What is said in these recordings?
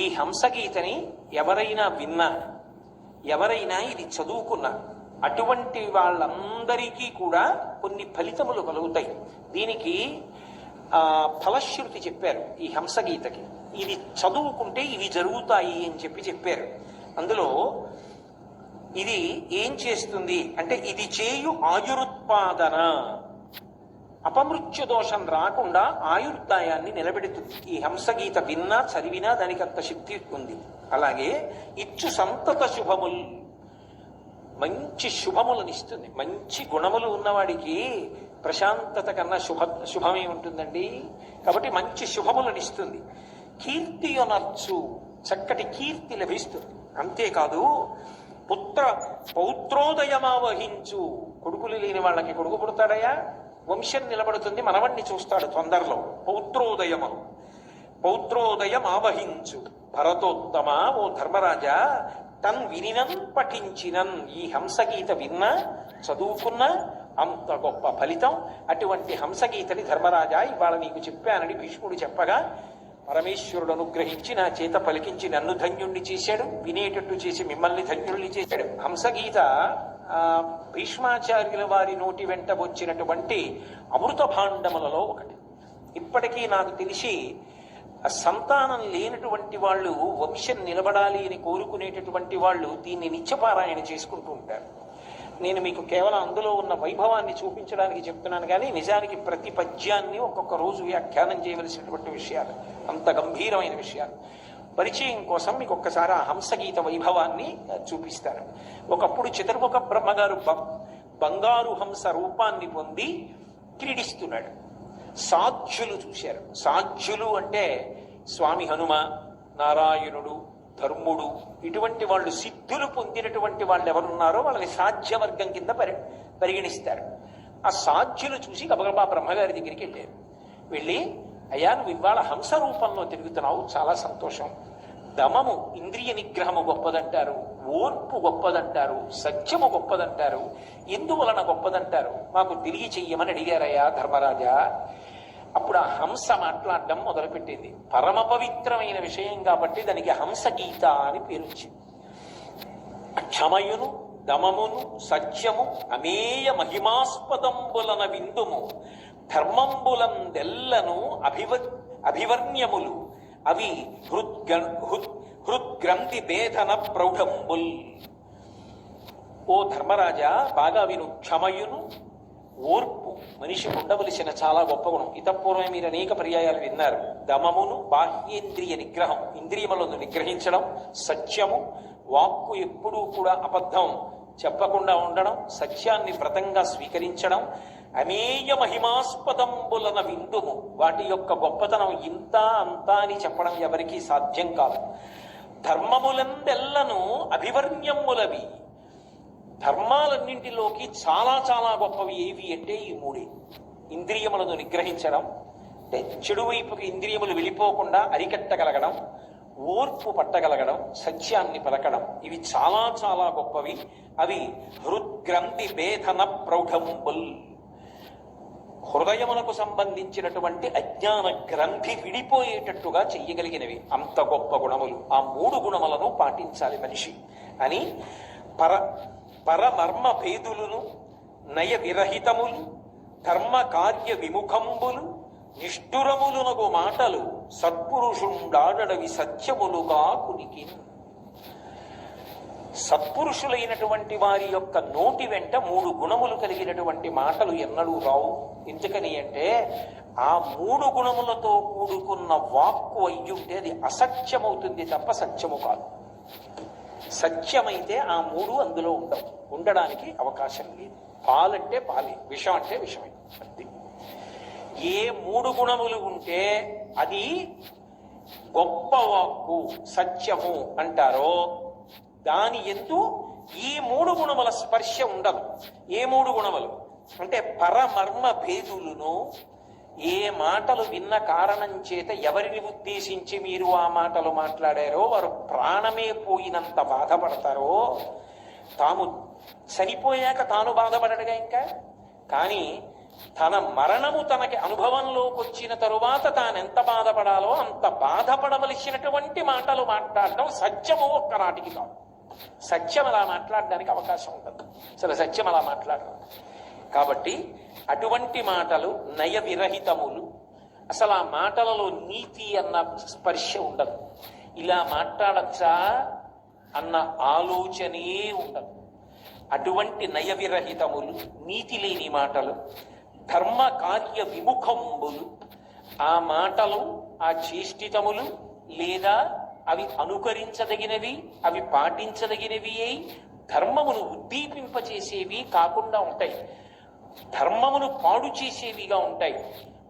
ఈ హంసగీతని ఎవరైనా విన్నా ఎవరైనా ఇది చదువుకున్నా అటువంటి వాళ్ళందరికీ కూడా కొన్ని ఫలితములు కలుగుతాయి. దీనికి ఫలశ్రుతి చెప్పారు ఈ హంసగీతకి. ఇది చదువుకుంటే ఇవి జరుగుతాయి అని చెప్పి చెప్పారు. అందులో ఇది ఏం చేస్తుంది అంటే ఇది చేయు ఆయురుత్పాదన. అపమృత్యు దోషం రాకుండా ఆయుర్దాయాన్ని నిలబెడుతుంది. ఈ హంసగీత విన్నా చదివినా దానికి అంత శక్తి ఉంది. అలాగే ఇచ్చు సంతత శుభములు మంచి శుభములను ఇస్తుంది. మంచి గుణములు ఉన్నవాడికి ప్రశాంతత కన్నా శుభ శుభమే ఉంటుందండి. కాబట్టి మంచి శుభములను ఇస్తుంది. కీర్తి అనర్చు చక్కటి కీర్తి లభిస్తుంది. అంతేకాదు పుత్ర పౌత్రోదయమావహించు. కొడుకులు లేని వాళ్ళకి కొడుకు పుడతాడయా వంశం నిలబడుతుంది మనవణ్ణి చూస్తాడు తొందరలో. పౌత్రోదయము. పౌత్రోదయం ఆవహించు. భరతోత్తమ ఓ ధర్మరాజా తన్ వినినన్ పఠించినన్. ఈ హంసగీత విన్నా చదువుకున్నా అంత గొప్ప ఫలితం. అటువంటి హంసగీతని ధర్మరాజా ఇవాళ నీకు చెప్పానని భీష్ముడు చెప్పగా పరమేశ్వరుడు అనుగ్రహించి నా చేత పలికించి నన్ను ధన్యుణ్ణి చేశాడు. వినేటట్టు చేసి మిమ్మల్ని ధన్యుణ్ణి చేశాడు. హంసగీత భీష్మాచార్యుల వారి నోటి వెంట వచ్చినటువంటి అమృత భాండములలో ఒకటి. ఇప్పటికీ నాకు తెలిసి సంతానం లేనటువంటి వాళ్ళు వంశం నిలబడాలి అని కోరుకునేటటువంటి వాళ్ళు దీన్ని నిత్యపారాయణ చేసుకుంటూ ఉంటారు. నేను మీకు కేవలం అందులో ఉన్న వైభవాన్ని చూపించడానికి చెప్తున్నాను కానీ నిజానికి ప్రతి పద్యాన్ని ఒక్కొక్క రోజు వ్యాఖ్యానం చేయవలసినటువంటి విషయాలు అంత గంభీరమైన విషయాలు. పరిచయం కోసం మీకు ఒక్కసారి ఆ హంసగీత వైభవాన్ని చూపిస్తారు. చూపిస్తాను ఒకప్పుడు చతుర్ముఖ బ్రహ్మగారు బ- బంగారు హంస రూపాన్ని పొంది క్రీడిస్తున్నాడు. సాధ్యులు చూశారు. సాధ్యులు అంటే స్వామి హనుమ నారాయణుడు ధర్ముడు ఇటువంటి వాళ్ళు సిద్ధులు పొందినటువంటి వాళ్ళు ఎవరున్నారో వాళ్ళని సాధ్యవర్గం కింద పరి పరిగణిస్తారు. ఆ సాధ్యులు చూసి గబగబా బ్రహ్మగారి దగ్గరికి వెళ్ళారు. వెళ్ళి అయ్యా నువ్వు ఇవాళ హంస రూపంలో తిరుగుతున్నావు. చాలా సంతోషం. దమము ఇంద్రియ నిగ్రహము గొప్పదంటారు. ఓర్పు గొప్పదంటారు. సత్యము గొప్పదంటారు. ఎందువలన గొప్పదంటారు? మాకు తెలియచెయ్యమని అడిగారయ్యా ధర్మరాజా. అప్పుడు ఆ హంస మాట్లాడడం మొదలుపెట్టింది. పరమ పవిత్రమైన విషయం కాబట్టి దానికి హంస గీత అని పేరు వచ్చింది క్షమయును దమమును సత్యము అమేయ మహిమాస్పదంబులన విందుము. ధర్మంబులందెల్లను అభివ అభివర్ణ్యములు. అవి హృద్గ హృద్ హృద్గ్రంథి భేదన ప్రౌఢంబుల్. ఓ ధర్మరాజా బాగా విను క్షమయును ఓర్పు. మనిషికి ఉండవలసిన చాలా గొప్ప గుణం. ఇతపూర్వమే మీరు అనేక పర్యాయాలు విన్నారు. దమమును బాహ్యేంద్రియ నిగ్రహం. ఇంద్రియములను నిగ్రహించడం సత్యము. వాక్కు ఎప్పుడూ కూడా అబద్ధం. చెప్పకుండా ఉండడం సత్యాన్ని వ్రతంగా స్వీకరించడం అమేయ మహిమాస్పదంబులన విందుము వాటి యొక్క గొప్పతనం ఇంత అంత అని చెప్పడం ఎవరికీ సాధ్యం కాదు. ధర్మములందెల్లను అభివర్ణ్యములవి. ధర్మాలన్నింటిలోకి చాలా చాలా గొప్పవి ఏవి అంటే ఈ మూడే. ఇంద్రియములను నిగ్రహించడం అంటే చెడు వైపుకి ఇంద్రియములు వెళ్ళిపోకుండా అరికట్టగలగడం ఓర్పు పట్టగలగడం సత్యాన్ని పలకడం. ఇవి చాలా చాలా గొప్పవి. అవి హృద్గ్రంథి భేదన ప్రౌఢంబుల్. హృదయమునకు సంబంధించినటువంటి అజ్ఞాన గ్రంథి విడిపోయేటట్టుగా చెయ్యగలిగినవి. అంత గొప్ప గుణములు. ఆ మూడు గుణములను పాటించాలి మనిషి. అని పర పరమర్మ భేదులను నయ విరహితములు ధర్మ కార్య విముఖంబులు నిష్ఠురములునగు మాటలు సత్పురుషుండాడవి సత్యములుగా కునికి సత్పురుషులైనటువంటి వారి యొక్క నోటి వెంట మూడు గుణములు కలిగినటువంటి మాటలు ఎన్నడూ రావు. ఎందుకని అంటే ఆ మూడు గుణములతో కూడుకున్న వాక్కు అయ్యుంటే అది అసత్యమవుతుంది తప్ప సత్యము కాదు. సత్యమైతే ఆ మూడు అందులో ఉండవు. ఉండడానికి అవకాశం లేదు. పాలంటే పాలే విషం అంటే విషమే. అంతే. ఏ మూడు గుణములు ఉంటే అది గొప్ప వాక్కు సత్యము అంటారో దాని ఎందు ఈ మూడు గుణముల స్పర్శ ఉండదు. ఏ మూడు గుణములు? అంటే పరమర్మ భేదులను ఏ మాటలు విన్న కారణం చేత ఎవరిని ఉద్దేశించి మీరు ఆ మాటలు మాట్లాడారో వారు ప్రాణమే పోయినంత బాధపడతారో తాము చనిపోయాక తాను బాధపడడుగా ఇంకా? కానీ తన మరణము తనకి అనుభవంలోకి వచ్చిన తరువాత తాను ఎంత బాధపడాలో అంత బాధపడవలసినటువంటి మాటలు మాట్లాడడం సత్యము ఒక్కనాటికి కాదు. సత్యం అలా మాట్లాడడానికి అవకాశం ఉండదు అసలు సత్యం అలా మాట్లాడదు కాబట్టి అటువంటి మాటలు నయ విరహితములు అసలు ఆ మాటలలో నీతి అన్న స్పర్శ ఉండదు. ఇలా మాట్లాడచ్చా అన్న ఆలోచనే ఉండదు. అటువంటి నయ విరహితములు నీతి లేని మాటలు ధర్మ కార్య విముఖంబులు ఆ మాటలు ఆ చేష్టితములు లేదా అవి అనుకరించదగినవి అవి పాటించదగినవి అయి ధర్మమును ఉద్దీపింపచేసేవి కాకుండా ఉంటాయి. ధర్మమును పాడు చేసేవిగా ఉంటాయి.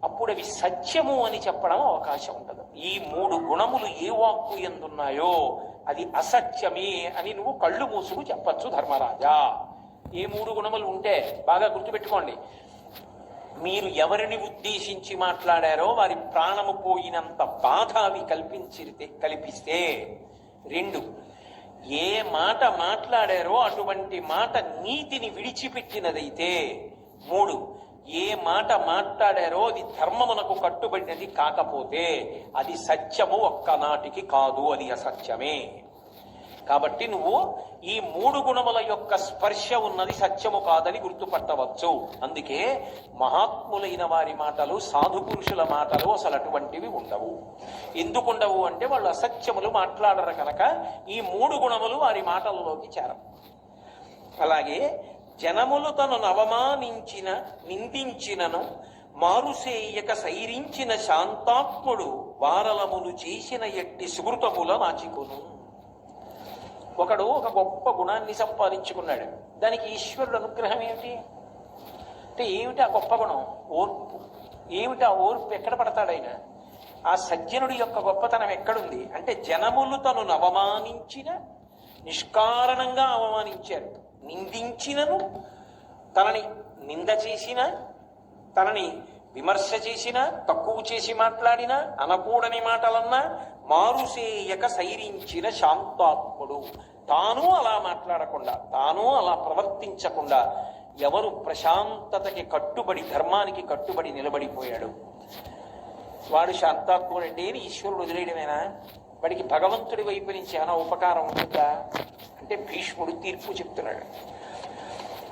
అప్పుడు అవి సత్యము అని చెప్పడం అవకాశం ఉండదు ఈ మూడు గుణములు ఏ వాక్కు ఎందున్నాయో అది అసత్యమే అని నువ్వు కళ్ళు మూసుకు చెప్పచ్చు ధర్మరాజా. ఏ మూడు గుణములు ఉంటే బాగా గుర్తుపెట్టుకోండి. మీరు ఎవరిని ఉద్దేశించి మాట్లాడారో వారి ప్రాణము పోయినంత బాధ అవి కల్పించితే కల్పిస్తే రెండు ఏ మాట మాట్లాడారో అటువంటి మాట నీతిని విడిచిపెట్టినదైతే మూడు ఏ మాట మాట్లాడారో అది ధర్మమునకు కట్టుబడినది కాకపోతే అది సత్యము ఒక్కనాటికి కాదు అది అసత్యమే. కాబట్టి నువ్వు ఈ మూడు గుణముల యొక్క స్పర్శ ఉన్నది సత్యము కాదని గుర్తుపట్టవచ్చు. అందుకే మహాత్ములైన వారి మాటలు సాధు పురుషుల మాటలు అసలు అటువంటివి ఉండవు. ఎందుకు ఉండవు అంటే వాళ్ళు అసత్యములు మాట్లాడరు కనుక ఈ మూడు గుణములు వారి మాటలలోకి చేరవు. అలాగే జనములు తనను అవమానించిన నిందించినను మారుసేయక సైరించిన శాంతాత్ముడు వారలములు చేసిన ఎట్టి సుకృతముల నాచికొను ఒకడు ఒక గొప్ప గుణాన్ని సంపాదించుకున్నాడు. దానికి ఈశ్వరుడు అనుగ్రహం ఏమిటి? అంటే ఏమిటి ఆ గొప్ప గుణం? ఓర్పు. ఏమిటి ఆ ఓర్పు? ఎక్కడ పడతాడైనా ఆ సజ్జనుడి యొక్క గొప్పతనం ఎక్కడుంది? అంటే జనములు తను అవమానించిన నిష్కారణంగా అవమానించారు. నిందించినను తనని నింద చేసిన తనని విమర్శ చేసిన తక్కువ చేసి మాట్లాడిన అనకూడని మాటలన్నా మారుసేయక సైరించిన శాంతాత్ముడు. తాను అలా మాట్లాడకుండా తాను అలా ప్రవర్తించకుండా ఎవరు ప్రశాంతతకి కట్టుబడి ధర్మానికి కట్టుబడి నిలబడిపోయాడు? వాడు శాంతాత్ముడండి అని ఈశ్వరుడు వదిలేయడమేనా? వాడికి భగవంతుడి వైపు నుంచి ఏమైనా ఉపకారం ఉంటుందా? అంటే భీష్ముడు తీర్పు చెప్తున్నాడు.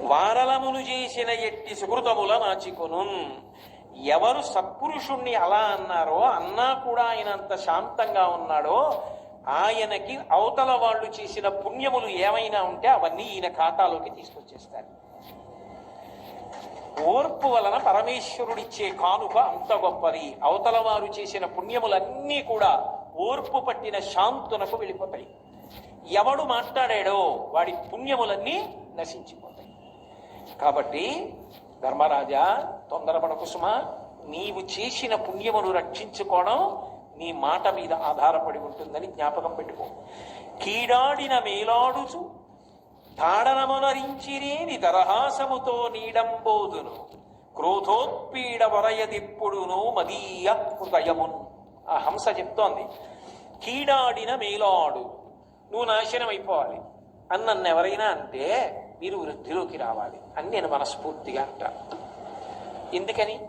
వారలములు చేసిన ఎట్టి సుకృతముల నాచికొను ఎవరు సత్పురుషుణ్ణి అలా అన్నారో అన్నా కూడా ఆయన అంత శాంతంగా ఉన్నాడో ఆయనకి అవతల వాళ్ళు చేసిన పుణ్యములు ఏమైనా ఉంటే అవన్నీ ఈయన ఖాతాలోకి తీసుకొచ్చేస్తారు. ఓర్పు వలన పరమేశ్వరుడిచ్చే కానుక అంత గొప్పది. అవతల వారు చేసిన పుణ్యములన్నీ కూడా ఓర్పు పట్టిన శాంతునకు వెళ్ళిపోతాయి. ఎవడు మాట్లాడాడో వాడి పుణ్యములన్నీ నశించిపోతాయి. కాబట్టి ధర్మరాజా తొందరపడకు సుమా. నీవు చేసిన పుణ్యమును రక్షించుకోవడం నీ మాట మీద ఆధారపడి ఉంటుందని జ్ఞాపకం పెట్టుకో. కీడాడిన మేలాడుచు తాడనమునరించిరేని దరహాసముతో నీడంబోదును. క్రోధోత్పీడ వరయదిప్పుడును మదీయ హృదయమున్. ఆ హంస చెప్తోంది. కీడాడిన మేలాడు నువ్వు నాశనం అయిపోవాలి అని నన్ను ఎవరైనా అంటే మీరు వృద్ధిలోకి రావాలి. అని నేను మనస్ఫూర్తిగా అంటాను ఎందుకని?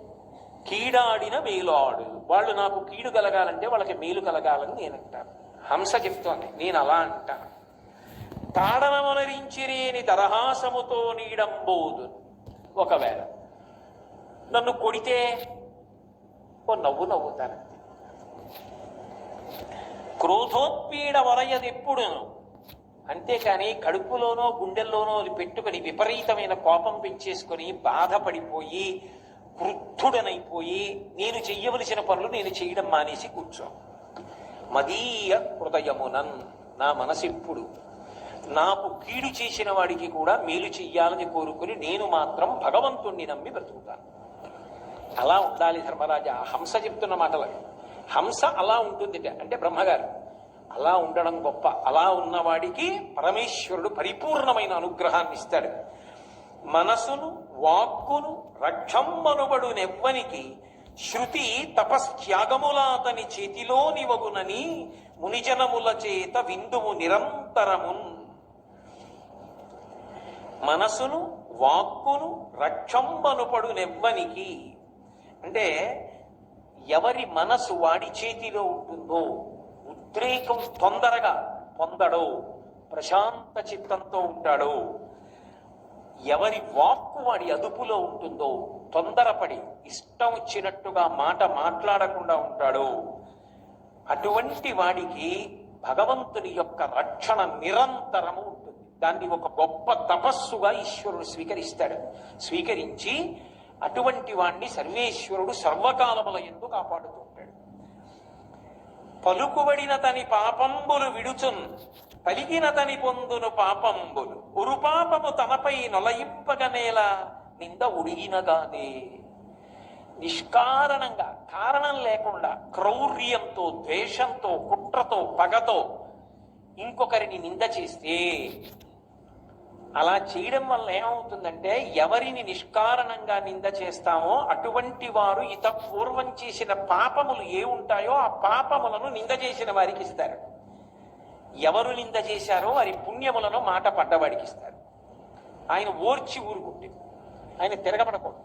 కీడాడిన మేలాడు. వాళ్ళు నాకు కీడు కలగాలంటే వాళ్ళకి మేలు కలగాలని నేను అంటాను హంస చెప్తోంది. నేను అలా అంటాను తాడనమనరించిరేని దరహాసముతో నీడంబోదు ఒకవేళ నన్ను కొడితే ఓ నవ్వు నవ్వుతానంతే. క్రోధోత్పీడ వరయదెప్పుడును అంతేకాని కడుపులోనో గుండెల్లోనో అది పెట్టుకొని విపరీతమైన కోపం పెంచేసుకొని బాధపడిపోయి క్రుద్ధుడనైపోయి నేను చెయ్యవలసిన పనులు నేను చేయడం మానేసి కూర్చో. మదీయ హృదయమునన్ నా మనసిప్పుడు నాకు కీడు చేసిన వాడికి కూడా మేలు చెయ్యాలని కోరుకుని నేను మాత్రం భగవంతుణ్ణి నమ్మి బ్రతుకుతాను. అలా ఉండాలి ధర్మరాజా. హంస చెప్తున్న మాటలు హంస అలా ఉంటుంది అంటే బ్రహ్మగారు అలా ఉండడం గొప్ప. అలా ఉన్నవాడికి పరమేశ్వరుడు పరిపూర్ణమైన అనుగ్రహాన్ని ఇస్తాడు. మనసును వాక్కును రక్షమ్మనుబడు నెవ్వనికి శృతి తపస్త్యాగములాతని చేతిలో నివగునని మునిజనముల చేత విందుము నిరంతరమున్. మనసును వాక్కును రక్షంబనుపడు నెవ్వనికి. అంటే ఎవరి మనసు వాడి చేతిలో ఉంటుందో ఉద్రేకం తొందరగా పొందడో. ప్రశాంత చిత్తంతో ఉంటాడో. ఎవరి వాక్కు వాడి అదుపులో ఉంటుందో తొందరపడి ఇష్టం వచ్చినట్టుగా మాట మాట్లాడకుండా ఉంటాడో. అటువంటి వాడికి భగవంతుని యొక్క రక్షణ నిరంతరము ఉంటుంది. దాన్ని ఒక గొప్ప తపస్సుగా ఈశ్వరుడు స్వీకరిస్తాడు. స్వీకరించి అటువంటి వాణ్ణి సర్వేశ్వరుడు సర్వకాలముల ఎందు కాపాడుతూ పలుకుబడిన తని పాపంబులు విడుచున్ పలికిన తని పొందును పాపంబులు. ఉరుపాపము తనపై నొలయింపగనేల నింద ఉడిగినగానే నిష్కారణంగా కారణం లేకుండా క్రౌర్యంతో ద్వేషంతో కుట్రతో పగతో ఇంకొకరిని నింద చేస్తే అలా చేయడం వల్ల ఏమవుతుందంటే ఎవరిని నిష్కారణంగా నింద చేస్తామో అటువంటి వారు ఇత పూర్వం చేసిన పాపములు ఏ ఉంటాయో ఆ పాపములను నింద చేసిన వారికి ఇస్తారు. ఎవరు నింద చేశారో వారి పుణ్యములను మాట పడ్డవాడికి ఇస్తారు. ఆయన ఓర్చి ఊరుకుంటే ఆయన తిరగబడకూడదు.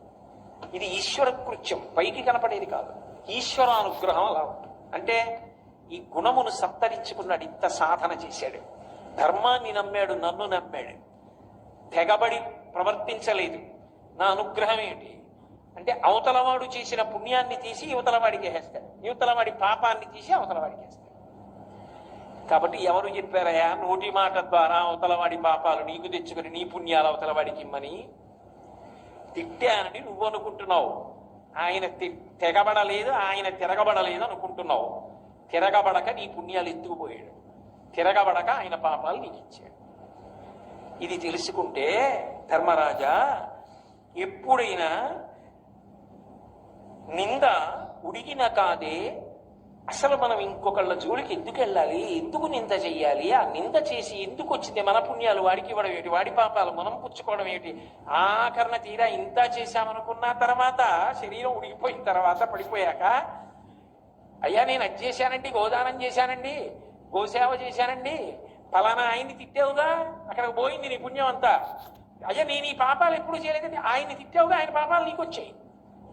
ఇది ఈశ్వర కృత్యం పైకి కనపడేది కాదు. ఈశ్వరానుగ్రహం అలా ఉంటుంది. అంటే ఈ గుణమును సంతరించుకున్నాడు ఇంత సాధన చేశాడు. ధర్మాన్ని నమ్మాడు నన్ను నమ్మాడు. తెగబడి ప్రవర్తించలేదు. నా అనుగ్రహం ఏంటి అంటే అవతలవాడు చేసిన పుణ్యాన్ని తీసి యువతలవాడికి వేస్తాడు యువతలవాడి పాపాన్ని తీసి అవతలవాడికి వేస్తాడు కాబట్టి ఎవరు చెప్పారయా నోటి మాట ద్వారా అవతలవాడి పాపాలు నీకు తెచ్చుకుని నీ పుణ్యాలు అవతలవాడికి ఇమ్మని తిట్టానని నువ్వు అనుకుంటున్నావు. ఆయన తెగబడలేదు ఆయన తిరగబడలేదు అనుకుంటున్నావు. తిరగబడక నీ పుణ్యాలు ఎత్తుకుపోయాడు. తిరగబడక ఆయన పాపాలు నీకు ఇచ్చాడు. ఇది తెలుసుకుంటే ధర్మరాజా ఎప్పుడైనా నింద ఉడిగిన కాదే అసలు మనం ఇంకొకళ్ళ జోలికి ఎందుకు వెళ్ళాలి? ఎందుకు నింద చెయ్యాలి? ఆ నింద చేసి ఎందుకు వచ్చింది? మన పుణ్యాలు వాడికి ఇవ్వడం ఏంటి వాడి పాపాలు మనం పుచ్చుకోవడం ఏంటి ఆకరణ తీరా ఇంత చేశామనుకున్న తర్వాత శరీరం ఉడికిపోయిన తర్వాత పడిపోయాక అయ్యా నేను అది చేశానండి గోదానం చేశానండి గోసేవ చేశానండి ఫలానా ఆయన్ని తిట్టావుగా? అక్కడికి పోయింది నీ పుణ్యం అంతా. అయ్యా నేను ఈ పాపాలు ఎప్పుడు చేయలేదండి ఆయన్ని తిట్టావుగా? ఆయన పాపాలు నీకు వచ్చాయి.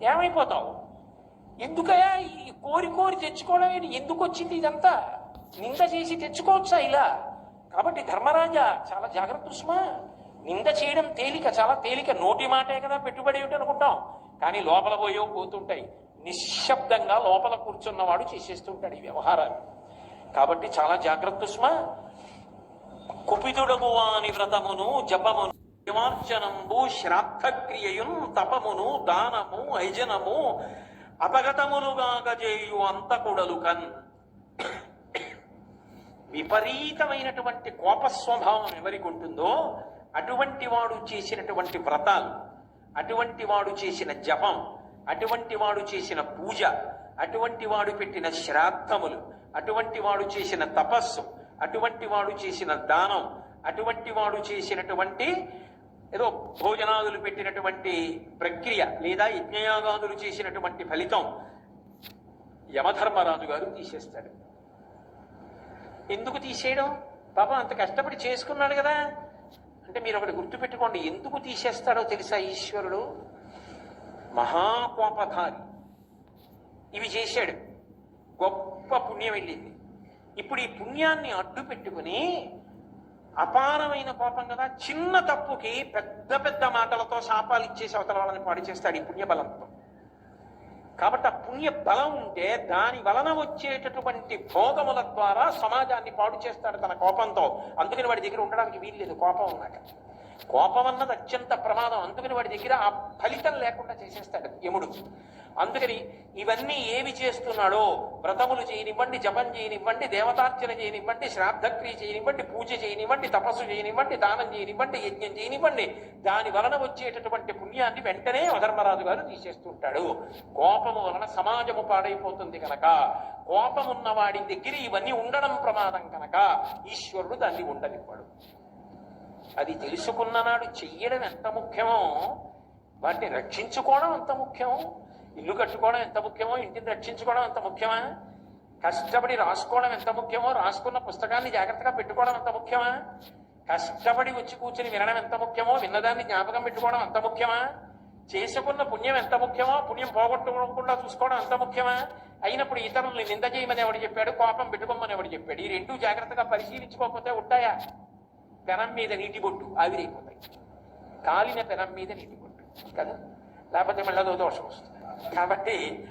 ఏమైపోతావు? ఎందుకయ్యా ఈ కోరి కోరి తెచ్చుకోవడం ఏంటి? ఎందుకు వచ్చింది ఇదంతా? నింద చేసి తెచ్చుకోవచ్చా ఇలా? కాబట్టి ధర్మరాజా చాలా జాగ్రత్త సుమా. నింద చేయడం తేలిక చాలా తేలిక. నోటి మాటే కదా పెట్టుబడి ఏమిటి అనుకుంటాం. కానీ లోపల పోయో పోతుంటాయి. నిశ్శబ్దంగా లోపల కూర్చున్నవాడు చేసేస్తుంటాడు ఈ వ్యవహారాలు కాబట్టి చాలా జాగ్రత్త సుమా. కుపితుడము వాని వ్రతమును జపమును విమార్చనంబు శ్రాద్ధక్రియయున్ తపమును దానము ఐజనము అపగతములుగాగజేయు అంతకుడలు కన్ విపరీతమైనటువంటి కోప స్వభావం ఎవరికి ఉంటుందో అటువంటి వాడు చేసినటువంటి వ్రతాలు అటువంటి వాడు చేసిన జపం అటువంటి వాడు చేసిన పూజ అటువంటి వాడు పెట్టిన శ్రాద్ధములు అటువంటి వాడు చేసిన తపస్సు అటువంటి వాడు చేసిన దానం అటువంటి వాడు చేసినటువంటి ఏదో భోజనాదులు పెట్టినటువంటి ప్రక్రియ లేదా యజ్ఞయాగాదులు చేసినటువంటి ఫలితం యమధర్మరాజు గారు తీసేస్తాడు. ఎందుకు తీసేయడం? పాప అంత కష్టపడి చేసుకున్నాడు కదా. అంటే మీరు ఒకటి గుర్తుపెట్టుకోండి ఎందుకు తీసేస్తాడో తెలుసా ఈశ్వరుడు? మహాకోపధారి ఇవి చేశాడు. గొప్ప పుణ్యం వెళ్ళింది. ఇప్పుడు ఈ పుణ్యాన్ని అడ్డు పెట్టుకుని అపారమైన కోపం కదా చిన్న తప్పుకి పెద్ద పెద్ద మాటలతో శాపాలు ఇచ్చేసి అవతల వాళ్ళని పాడు చేస్తాడు ఈ పుణ్యబలంతో. కాబట్టి ఆ పుణ్య బలం ఉంటే దాని వలన వచ్చేటటువంటి భోగముల ద్వారా సమాజాన్ని పాడు చేస్తాడు తన కోపంతో. అందుకని వాడి దగ్గర ఉండడానికి వీల్లేదు కోపం ఉన్నాక. కోపం అన్నది అత్యంత ప్రమాదం. అందుకని వాడి దగ్గర ఆ ఫలితం లేకుండా చేసేస్తాడు యముడు. అందుకని ఇవన్నీ ఏమి చేస్తున్నాడో వ్రతములు చేయనివ్వండి జపం చేయనివ్వండి దేవతార్చన చేయనివ్వండి శ్రాద్ధక్రియ చేయనివ్వండి పూజ చేయనివ్వండి తపస్సు చేయనివ్వండి దానం చేయనివ్వండి యజ్ఞం చేయనివ్వండి. దాని వలన వచ్చేటటువంటి పుణ్యాన్ని వెంటనే అధర్మరాజు గారు తీసేస్తుంటాడు కోపము వలన సమాజము పాడైపోతుంది కనుక కోపమున్న వాడి దగ్గర ఇవన్నీ ఉండడం ప్రమాదం కనుక ఈశ్వరుడు దాన్ని ఉండనివ్వడు. అది తెలుసుకున్ననాడు చెయ్యడం ఎంత ముఖ్యమో వాటిని రక్షించుకోవడం ఎంత ముఖ్యం ఇల్లు కట్టుకోవడం ఎంత ముఖ్యమో ఇంటిని రక్షించుకోవడం ఎంత ముఖ్యమా కష్టపడి రాసుకోవడం ఎంత ముఖ్యమో రాసుకున్న పుస్తకాన్ని జాగ్రత్తగా పెట్టుకోవడం ఎంత ముఖ్యమా కష్టపడి వచ్చి కూర్చుని వినడం ఎంత ముఖ్యమో విన్నదాన్ని జ్ఞాపకం పెట్టుకోవడం అంత ముఖ్యమా చేసుకున్న పుణ్యం ఎంత ముఖ్యమో పుణ్యం పోగొట్టుకోకుండా చూసుకోవడం అంత ముఖ్యమా అయినప్పుడు ఇతరుల్ని నింద చేయమని ఎవడు చెప్పాడు కోపం పెట్టుకోమని ఎవడు చెప్పాడు ఈ రెండు జాగ్రత్తగా పరిశీలించుకోకపోతే ఉంటాయా? పెనం మీద నీటి బొట్టు ఆవిరైపోతాయి. కాలిన పెనం మీద నీటి బొట్టు కదా? లేకపోతే మళ్ళీ అదో దోషం వస్తుంది. కాబట్టి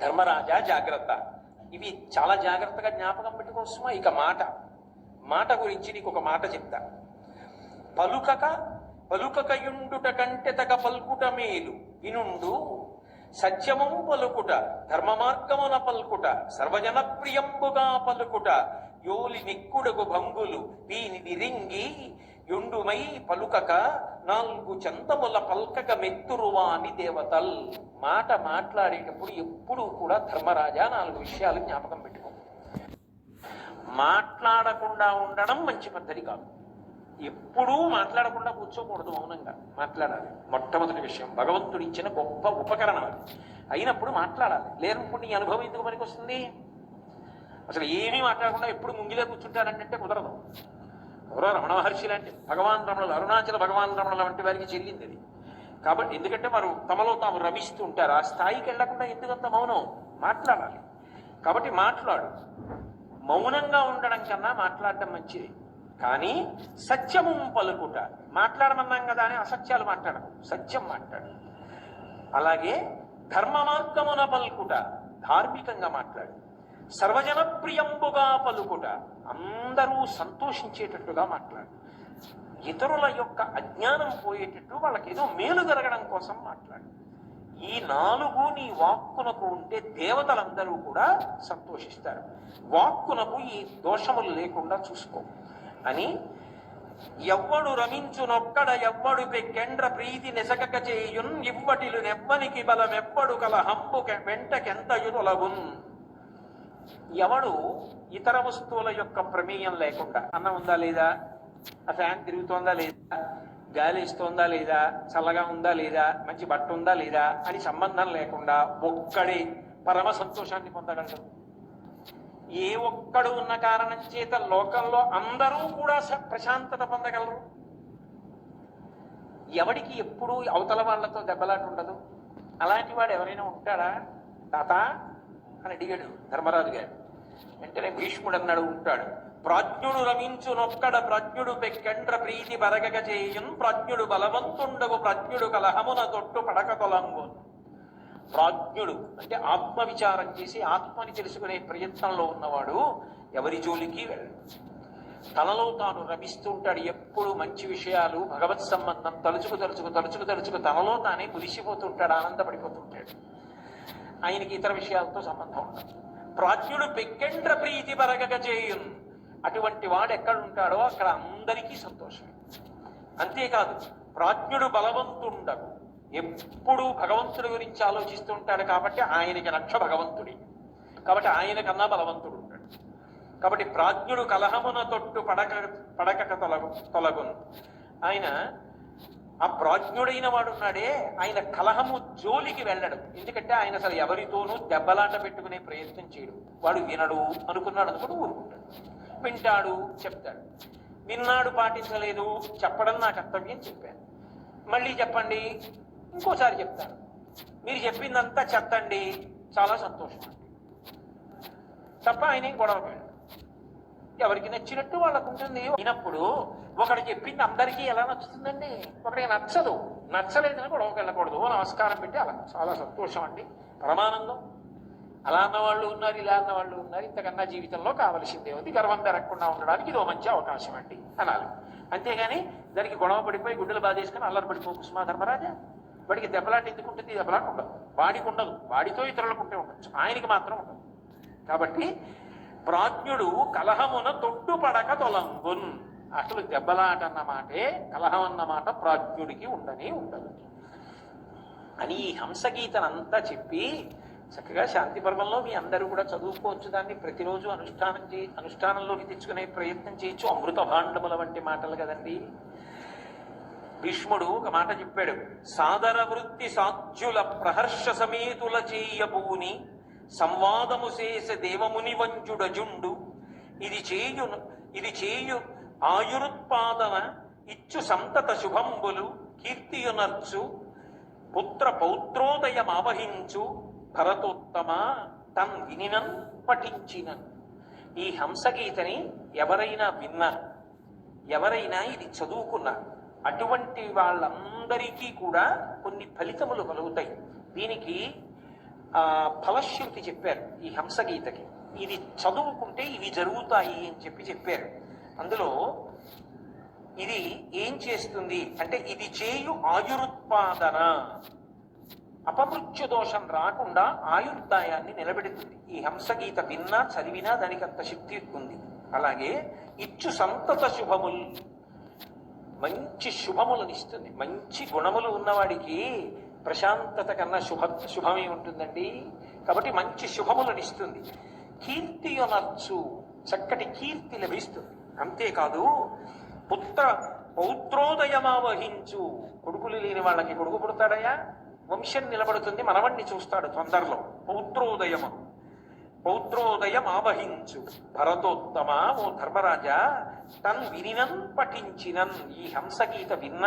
ధర్మరాజా జాగ్రత్త. ఇవి చాలా జాగ్రత్తగా జ్ఞాపకం పెట్టుకోవచ్చుమా ఇక మాట. మాట గురించి నీకు ఒక మాట చెప్తా. పలుకక పలుకకయుండుట కంటే తగ పలుకుట మేలు. ఇనుండు సత్యమం పలుకుట ధర్మ మార్గమున పలుకుట సర్వజనప్రియంబుగా పలుకుట యోలి నిక్కుడకు భంగులు. దీని విరింగి యుండుమై పలుకక నాలుగు చంతముల పల్కక మెత్తురువాని దేవతల్. మాట మాట్లాడేటప్పుడు ఎప్పుడూ కూడా ధర్మరాజా నాలుగు విషయాలు జ్ఞాపకం పెట్టుకో. మాట్లాడకుండా ఉండడం మంచి పద్ధతి కాదు. ఎప్పుడూ మాట్లాడకుండా కూర్చోకూడదు మౌనంగా. మాట్లాడాలి. మొట్టమొదటి విషయం భగవంతుడు ఇచ్చిన గొప్ప ఉపకరణం అయినప్పుడు మాట్లాడాలి. లేనప్పుడు నీ అనుభవం ఎందుకు పనికి వస్తుంది అసలు ఏమీ మాట్లాడకుండా ఎప్పుడు ముంగిలే కూర్చుంటారంటే కుదరదు. ఎవరో రమణ మహర్షి లాంటి భగవాన్ రమణులు అరుణాచల భగవాన్ రమణుల వంటి వారికి చెల్లింది అది. కాబట్టి ఎందుకంటే వారు తమలో తాము రమిస్తూ ఉంటారు. ఆ స్థాయికి వెళ్ళకుండా ఎందుకంత మౌనం? మాట్లాడాలి. కాబట్టి మాట్లాడు. మౌనంగా ఉండడం కన్నా మాట్లాడటం మంచిది. కానీ సత్యము పలుకుట. మాట్లాడమన్నాం కదా అని అసత్యాలు మాట్లాడకు. సత్యం మాట్లాడు. అలాగే ధర్మ మార్గమున పలుకుట. ధార్మికంగా మాట్లాడు. సర్వజనప్రియంబుగా పలుకుట అందరూ సంతోషించేటట్టుగా మాట్లాడు. ఇతరుల యొక్క అజ్ఞానం పోయేటట్టు వాళ్ళకి ఏదో మేలు జరగడం కోసం మాట్లాడు. ఈ నాలుగు నీ వాక్కునకు ఉంటే దేవతలందరూ కూడా సంతోషిస్తారు. వాక్కునకు ఈ దోషములు లేకుండా చూసుకో. అని ఎవ్వడు రమించునొక్కడ ఎవ్వడు పెక్కెండ్ర ప్రీతి నెసకక చేయున్ ఇవ్వటిలు నెవ్వనికి బలమెవ్వడు కల హంబు వెంటకెంత తొలగున్ ఎవడు ఇతర వస్తువుల యొక్క ప్రమేయం లేకుండా అన్నం ఉందా లేదా? ఆ ఫ్యాన్ తిరుగుతోందా లేదా? గాలి ఇస్తోందా లేదా? చల్లగా ఉందా లేదా? మంచి బట్ట ఉందా లేదా? అని సంబంధం లేకుండా ఒక్కడే పరమ సంతోషాన్ని పొందగలడు. ఏ ఒక్కడు ఉన్న కారణం చేత లోకంలో అందరూ కూడా స- ప్రశాంతత పొందగలరు? ఎవడికి ఎప్పుడూ అవతల వాళ్ళతో దెబ్బలాట ఉండదు. అలాంటి వాడు ఎవరైనా ఉంటాడా? తాత అని అడిగాడు ధర్మరాజు గారు. వెంటనే భీష్ముడు అన్నాడు ఉంటాడు. ప్రాజ్ఞుడు రమించునొక్కడ ప్రాజ్ఞుడు పెక్కెండ్ర ప్రీతి బరగక చేయున్ ప్రాజ్ఞుడు బలవంతుండవు ప్రాజ్ఞుడు కలహమున తొట్టు పడక తొలంగు. ప్రాజ్ఞుడు అంటే ఆత్మ విచారం చేసి ఆత్మని తెలుసుకునే ప్రయత్నంలో ఉన్నవాడు ఎవరి జోలికి వెళ్ళడు. తనలో తాను రమిస్తూ ఉంటాడు. ఎప్పుడు మంచి విషయాలు భగవత్ సంబంధం తలుచుకు తలుచుకు తలుచుకు తలుచుకు తనలో తానే మురిసిపోతుంటాడు ఆనందపడిపోతుంటాడు ఆయనకి ఇతర విషయాలతో సంబంధం ఉండదు. ప్రాజ్ఞుడు పెక్కెండ్ర ప్రీతి పరగక చేయున్. అటువంటి వాడు ఎక్కడ ఉంటాడో అక్కడ అందరికీ సంతోషం అంతేకాదు ప్రాజ్ఞుడు బలవంతుండడు. ఎప్పుడు భగవంతుడి గురించి ఆలోచిస్తూ ఉంటాడు కాబట్టి ఆయనకి రక్ష భగవంతుడి. కాబట్టి ఆయన కన్నా బలవంతుడు ఉంటాడు. కాబట్టి ప్రాజ్ఞుడు కలహమున తొట్టు పడక పడకక తొలగు తొలగును. ఆయన ఆ ప్రాజ్ఞుడైన వాడున్నాడే ఆయన కలహము జోలికి వెళ్ళడు. ఎందుకంటే ఆయన అసలు ఎవరితోనూ దెబ్బలాట పెట్టుకునే ప్రయత్నం చేయడు. వాడు వినడు అనుకున్నాడు అనుకుని ఊరుకుంటాడు. వింటాడు చెప్తాడు. విన్నాడు పాటించలేదు చెప్పడం నా కర్తవ్యం చెప్పాను. మళ్ళీ చెప్పండి ఇంకోసారి చెప్తాను. మీరు చెప్పిందంతా చెత్తండి చాలా సంతోషం తప్ప ఆయన గొడవ ఎవరికి నచ్చినట్టు వాళ్ళకు ఉంటుంది అయినప్పుడు ఒకడు చెప్పింది అందరికీ ఎలా నచ్చుతుందండి? ఒకడికి నచ్చదు. నచ్చలేదని గొడవకి వెళ్ళకూడదు. నమస్కారం పెట్టి అలా చాలా సంతోషం అండి. పరమానందం. అలా అన్నవాళ్ళు ఉన్నారు ఇలా అన్న వాళ్ళు ఉన్నారు. ఇంతకన్నా జీవితంలో కావలసిందే. ఉంది గర్వం పెరగకుండా ఉండడానికి ఇదో మంచి అవకాశం అండి అనాలి. అంతేగాని దానికి గొడవ పడిపోయి గుడ్డలు బాధేసుకుని అల్లరి పడిపో కుసుమా ధర్మరాజా? వాడికి దెబ్బలాట ఎందుకు ఉంటుంది? దెబ్బలాట ఉండదు. వాడికి ఉండదు. వాడితో ఇతరులకు ఉంటే ఉండొచ్చు. ఆయనకి మాత్రం ఉండదు. కాబట్టి ప్రాజ్ఞుడు కలహమున తొట్టుపడక తొలంగున్. అసలు దెబ్బలాట అన్న మాటే కలహం అన్న మాట ప్రాజ్ఞుడికి ఉండనే ఉండదు. అని ఈ హంసగీతనంతా చెప్పి చక్కగా శాంతి పర్వంలో మీ అందరూ కూడా చదువుకోవచ్చు. దాన్ని ప్రతిరోజు అనుష్ఠానం చే అనుష్ఠానంలోకి తెచ్చుకునే ప్రయత్నం చేయొచ్చు. అమృత భాండముల వంటి మాటలు కదండి. భీష్ముడు ఒక మాట చెప్పాడు. సాదర వృత్తి సాధ్యుల ప్రహర్ష సమేతుల చేయబూని సంవాదము చేసే దేవముని వంజుడజుండు ఇది చేయు ఇది చేయు ఆయురుత్పాదన ఇచ్చు సంతత శుభంబులు కీర్తియునర్చు పుత్ర పౌత్రోదయమావహించు భరతోత్తమ తన్ వినినన్ పఠించినన్. ఈ హంసగీతని ఎవరైనా విన్నా ఎవరైనా ఇది చదువుకున్నా అటువంటి వాళ్ళందరికీ కూడా కొన్ని ఫలితములు కలుగుతాయి. దీనికి ఫలశ్రుతి చెప్పారు ఈ హంసగీతకి. ఇది చదువుకుంటే ఇవి జరుగుతాయి అని చెప్పి చెప్పారు. అందులో ఇది ఏం చేస్తుంది అంటే ఇది చేయు ఆయురుత్పాదన. అపమృత్యు దోషం రాకుండా ఆయుర్దాయాన్ని నిలబెడుతుంది. ఈ హంసగీత విన్నా చదివినా దానికి అంత శక్తి ఉంది. అలాగే ఇచ్చు సంతత శుభములు. మంచి శుభములను ఇస్తుంది. మంచి గుణములు ఉన్నవాడికి ప్రశాంతత కన్నా శుభ శుభమే ఉంటుందండి. కాబట్టి మంచి శుభములను ఇస్తుంది. కీర్తి అనర్చు చక్కటి కీర్తి లభిస్తుంది. అంతేకాదు పుత్ర పౌత్రోదయమావహించు. కొడుకులు లేని వాళ్ళకి కొడుకు పుడతాడయా వంశం నిలబడుతుంది మనవణ్ణి చూస్తాడు తొందరలో. పౌత్రోదయము? పౌత్రోదయం ఆవహించు. భరతోత్తమ ఓ ధర్మరాజా తన్ వినినన్ పఠించినన్ ఈ హంసగీత విన్న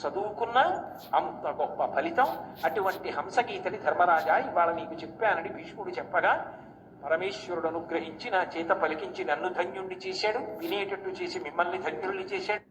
చదువుకున్న అంత గొప్ప ఫలితం అటువంటి హంసగీతని ధర్మరాజా ఇవాళ నీకు చెప్పానని భీష్ముడు చెప్పగా పరమేశ్వరుడు అనుగ్రహించి నా చేత పలికించి నన్ను ధన్యుణ్ణి చేశాడు వినేటట్టు చేసి మిమ్మల్ని ధన్యుల్ని చేశాడు.